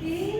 Please.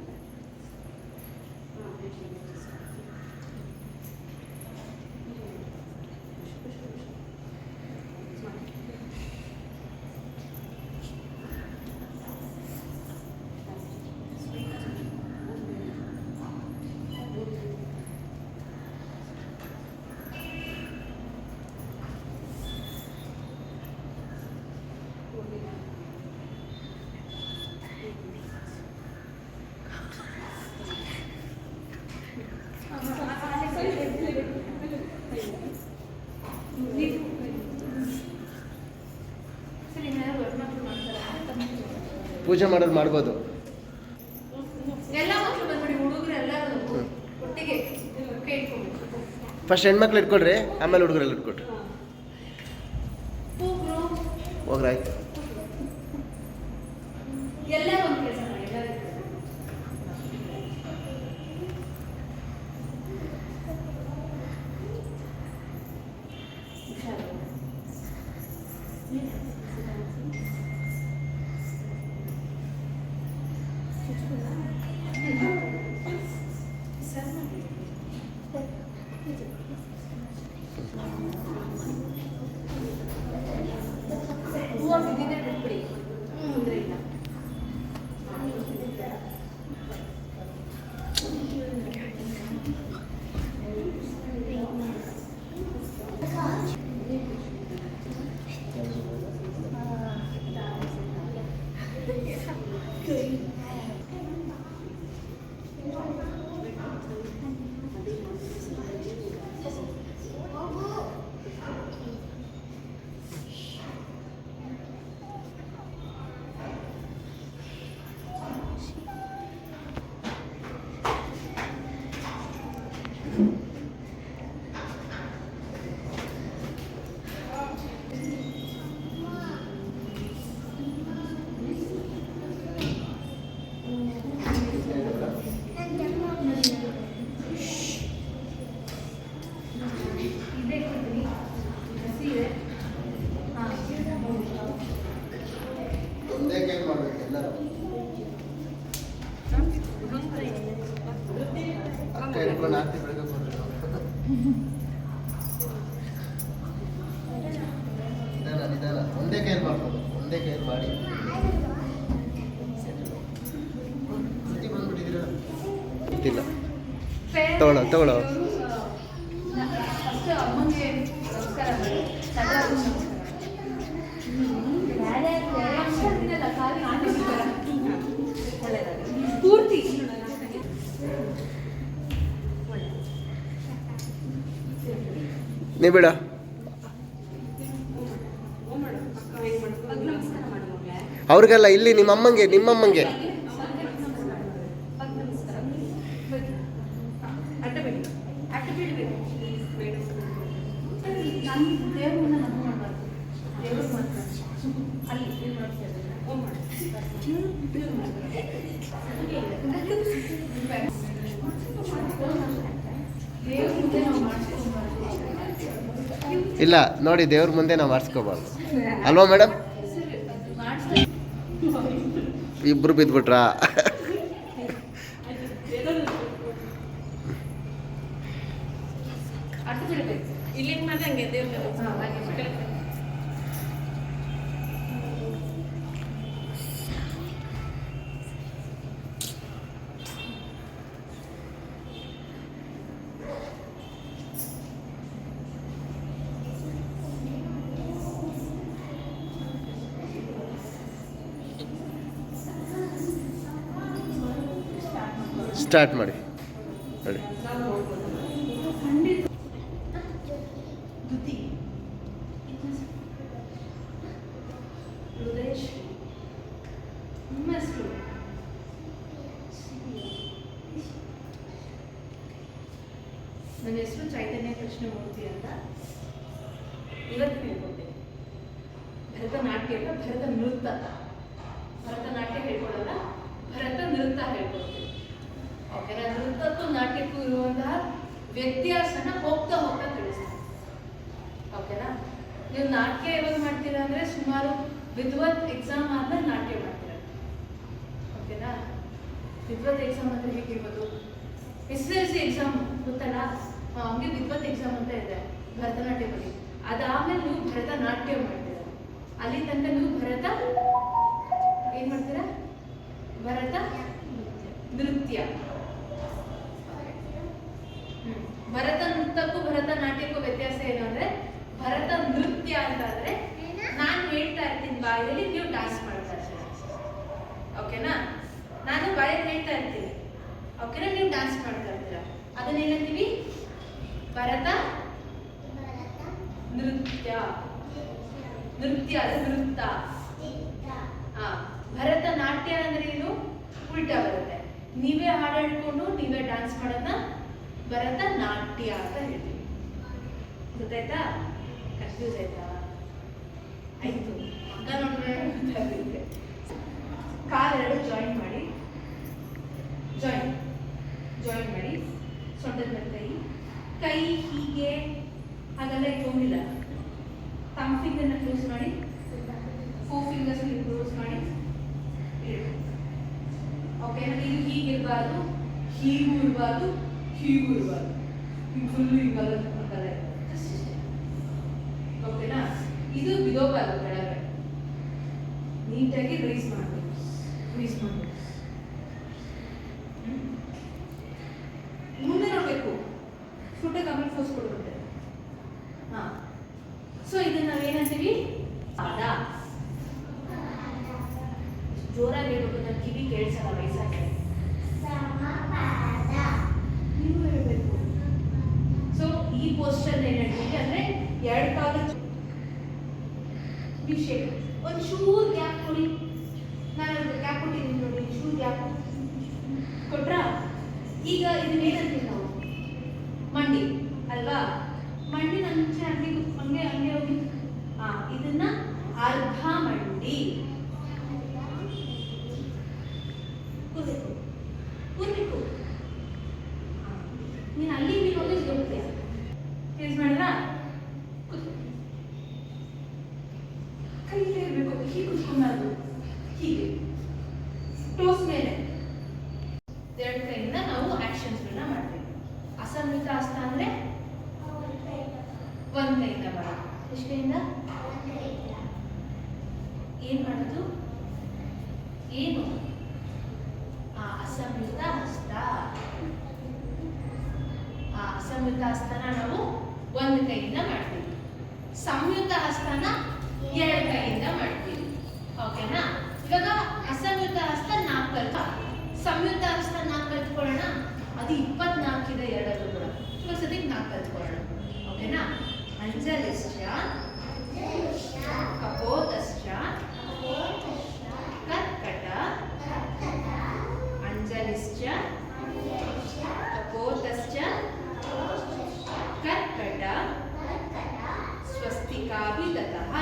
ಪೂಜೆ ಮಾಡೋದು ಮಾಡ್ಬೋದು. ಫಸ್ಟ್ ಹೆಣ್ಮಕ್ಳು ಇಟ್ಕೊಳ್ರಿ ಆಮೇಲೆ ಹುಡುಗರಲ್ಲಿ ಇಟ್ಕೊಳ್ರಿ. ಒಂದೇ ಬಾಡಿ ಮಾಡಿ. ಗೊತ್ತಿಲ್ಲ. ತಗೊಳ್ಳೋ ತಗೊಳ್ಳೋ. ಪೂರ್ತಿ. ನೀ ಬೇಡ. ಅವ್ರಿಗೆಲ್ಲ ಇಲ್ಲಿ ನಿಮ್ಮ ಅಮ್ಮಂಗೆ ನಿಮ್ಮಮ್ಮಂಗೆ. ಇಲ್ಲ ನೋಡಿ ದೇವ್ರ ಮುಂದೆ ನಾವು ಮಾಡಿಸ್ಕೋಬಾರ್ದು ಅಲ್ವಾ ಮೇಡಮ್ ಇಬ್ಬರು ಬಿದ್ದುಬಿಟ್ರಾ ಸ್ಟಾರ್ಟ್ ಮಾಡಿ. ಹೇಳಿ. ನನ್ನ ಹೆಸರು ಚೈತನ್ಯ ಕೃಷ್ಣಮೂರ್ತಿ ಅಂತ. ಇವತ್ತು ಹೇಳ್ಕೊಡ್ತೀನಿ. ಭರತನಾಟ್ಯ ಭರತ ನೃತ್ಯ ಭರತನಾಟ್ಯ ಹೇಳ್ಕೊಡಲ್ಲ ಭರತ ನೃತ್ಯ ಹೇಳ್ಕೊಡ್ತೀನಿ. ಓಕೆನಾ ವೃತ್ತಕ್ಕೂ ನಾಟ್ಯಕ್ಕೂ ಇರುವಂತಹ ವ್ಯತ್ಯಾಸನ ಹೋಗ್ತಾ ಹೋಗ್ತಾ ತಿಳಿಸ್ತಾರೆ ಓಕೆನಾ ನೀವು ನಾಟ್ಯ ಯಾವಾಗ ಮಾಡ್ತೀರಾ ಅಂದ್ರೆ ಸುಮಾರು ವಿದ್ವತ್ ಎಕ್ಸಾಮ್ ಆದ್ಮೇಲೆ ನಾಟ್ಯ ಮಾಡ್ತೀರಾ. ಓಕೆನಾ ವಿದ್ವತ್ ಎಕ್ಸಾಮ್ ಅಂದ್ರೆ ಹೇಗಿರ್ಬೋದು? ಎಸ್ ಎಲ್ ಸಿ ಎಕ್ಸಾಮ್ ಗೊತ್ತಲ್ಲ ಅವನಿಗೆ ವಿದ್ವತ್ ಎಕ್ಸಾಮ್ ಅಂತ ಇದೆ ಭರತನಾಟ್ಯ ಬಗ್ಗೆ ಅದಾದ್ಮೇಲೆ ನೀವು ಭರತನಾಟ್ಯ ಮಾಡ್ತೀರಾ. ಅಲ್ಲಿ ತನಕ ನೀವು ಭರತ ಏನ್ ಮಾಡ್ತೀರಾ? ಭರತ ನೃತ್ಯ. ಹೇಳ್ತಾ ಇರ್ತೀನಿ ಓಕೆನಾ ನೀವು ಡಾನ್ಸ್ ಮಾಡ್ತಾ ಇರ್ತೀರ? ಅದನ್ನ ಏನಂತೀವಿ ಭರತ, ನೃತ್ಯ. ನೃತ್ಯ, ಅದು ನೃತ್ಯ ಹಾ ಭರತನಾಟ್ಯ ಅಂದ್ರೆ ಏನು? ಉಲ್ಟಾ ಬರುತ್ತೆ. ನೀವೇ ಹಾಡು ಹೇಳ್ಕೊಂಡು ನೀವೇ ಡ್ಯಾನ್ಸ್ ಮಾಡೋದನ್ನ ಭರತನಾಟ್ಯ ಅಂತ ಹೇಳ್ತೀವಿ. ಗೊತ್ತಾಯ್ತಾ? ಕನ್ಫ್ಯೂಸ್ ಆಯ್ತಾ? ಆಯ್ತು. ಮಗ ನೋಡಿದ್ರೆ ಕಾಲೆರಡು ಜಾಯಿನ್ ಮಾಡಿ. ಜಾಯಿನ್ ಜಾಯಿನ್ ಮಾಡಿ ಸೊಂಟದ ಕೈ. ಕೈ ಹೀಗೆ ಹಾಗೆಲ್ಲ ಇಟ್ಕೊಂಡಿಲ್ಲ. ತಮ್ಮ ಫಿಂಗರ್ನ ಕ್ಲೋಸ್ ಮಾಡಿ. ಫೋರ್ ಫಿಂಗರ್ಸ್ ಕ್ಲೋಸ್ ಮಾಡಿ. ಓಕೆ ಓಕೆ ಇದು ಹೀಗಿರಬಾರ್ದು ಹೀಗೂ ಇರಬಾರ್ದು. ಹೀಗೂ ಇರಬಾರ್ದು. ಹಿಂಗೆ ಫುಲ್ಲು ಹಿಂಗಲ್ಲ ಅಂತಾರೆ ಜಸ್ಟ್ ಓಕೆನಾ ಇದು ಬಿಡೋಬಾರ್ದು ಕೆಳಗಡೆ ನೀಟಾಗಿ ರೈಸ್ ಮಾಡಬೇಕು. ರೈಸ್ ಮಾಡಬೇಕು ಮುಂದೆ ನೋಡಬೇಕು ಫುಡ್ಗೆ ಆಮೇಲೆ ಫೋರ್ಸ್ ಕೊಡುತ್ತೆ ಹಾ ಸೊ ಇದನ್ನ ನಾವೇನಂತೀವಿ ಪಾದ ಜೋರಾಗಿ ಹೇಳ್ಬೇಕು ನನ್ನ ಕೇಳಿಸಲ್ಲ ವಯಸ್ಸಾಗಿ ನೀವು ಸೊ ಈ ಪೋಸ್ಟರ್ ಏನ್ ಅಂದ್ರೆ ಎರಡು ಕಾಲ ಶೇಪ್ ಒಂದು ಚೂರು ಗ್ಯಾಪ್ ಕೊಡಿ. ನಾನು ಗ್ಯಾಪ್ ಕೊಟ್ಟಿದ್ದೀನಿ ನೋಡಿ ಚೂರು ಗ್ಯಾಪ್ ಕೊಟ್ರಾ? ಈಗ ಇದನ್ನ ಏನಂತೀವಿ ನಾವು? ಮಂಡಿ, ಅಲ್ವಾ? ಮಂಡಿ ನಂಚೆ ಹಂಗೆ ಹಂಗೆ ಹಂಗೆ ಹೋಗಿ. ಇದನ್ನ ಅರ್ಧ ಮಂಡಿ ಕೂರ್ಬೇಕು ಕೂರ್ಬೇಕು ಹಾ. ನೀನು ಅಲ್ಲಿ ಇಲ್ಲಿ ಹೋಗಿ ಹೋಗ್ತೀಯ ಫೇಸ್ ಮಾಡಿದ್ರಾ ಕೂತ್ಕೊ. ಕೈ ಇಲ್ಲೇ ಇರ್ಬೇಕು ಹೀಗೆ ಕುತ್ಕೊಂಬಾರ್ದು ಹೀಗೆ ಟೋಸ್ ಮೇಲೆ ಎರಡು ಕೈಯಿಂದ ನಾವು ಆಕ್ಷನ್ಸ್ಗಳನ್ನ ಮಾಡ್ತೀವಿ ಅಸಂಹಿತ ಹಸ್ತ ಅಂದ್ರೆ ಒಂದ್ ಕೈಯಿಂದ ಬರ ಎಷ್ಟು ಕೈಯಿಂದ ಏನ್ ಮಾಡೋದು? ಏನು? ಆ ಅಸಂಹಿತ ಹಸ್ತ. ಆ ಅಸಮೃತ ಹಸ್ತನ ನಾವು ಒಂದು ಕೈಯಿಂದ ಮಾಡ್ತೀವಿ. ಸಂಯುಕ್ತ ಹಸ್ತನ ಎರಡು ಕೈಯಿಂದ ಮಾಡ್ತೀವಿ. ಓಕೆನಾ? ಇವಾಗ ಅಸಂಯುಕ್ತ ಹಸ್ತ ನಾಲ್ಕು ಕಲ್ಪ ಸಂಯುಕ್ತ ಹಸ್ತ ನಾಲ್ಕು ಕಲ್ತ್ಕೊಳ್ಳೋಣ ಅದು ಇಪ್ಪತ್ನಾಲ್ಕಿದೆ ಎರಡಲ್ಲೂ ಕೂಡ. ಇವಾಗ ಸದ್ಯಕ್ಕೆ ನಾಲ್ಕು ಕಲ್ತ್ಕೊಳ್ಳೋಣ ಓಕೆನಾ? ಅಂಜಲಿಶ್ಚ ಕಪೋತಶ್ಚ ಕರ್ಕಟ ಅಂಜಲಿಶ್ಚ ಕಪೋತಶ್ಚ ಕರ್ಕಟ ಸ್ವಸ್ತಿಕಾಭಿದತಃ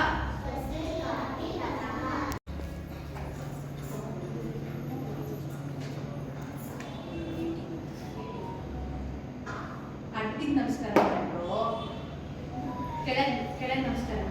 ಅಡ್ಡಿಗೆ ನಮಸ್ಕಾರ ಮಾಡ್ರು ಕೆಳಗೆ ಕೆಳಗೆ ನಮಸ್ಕಾರ.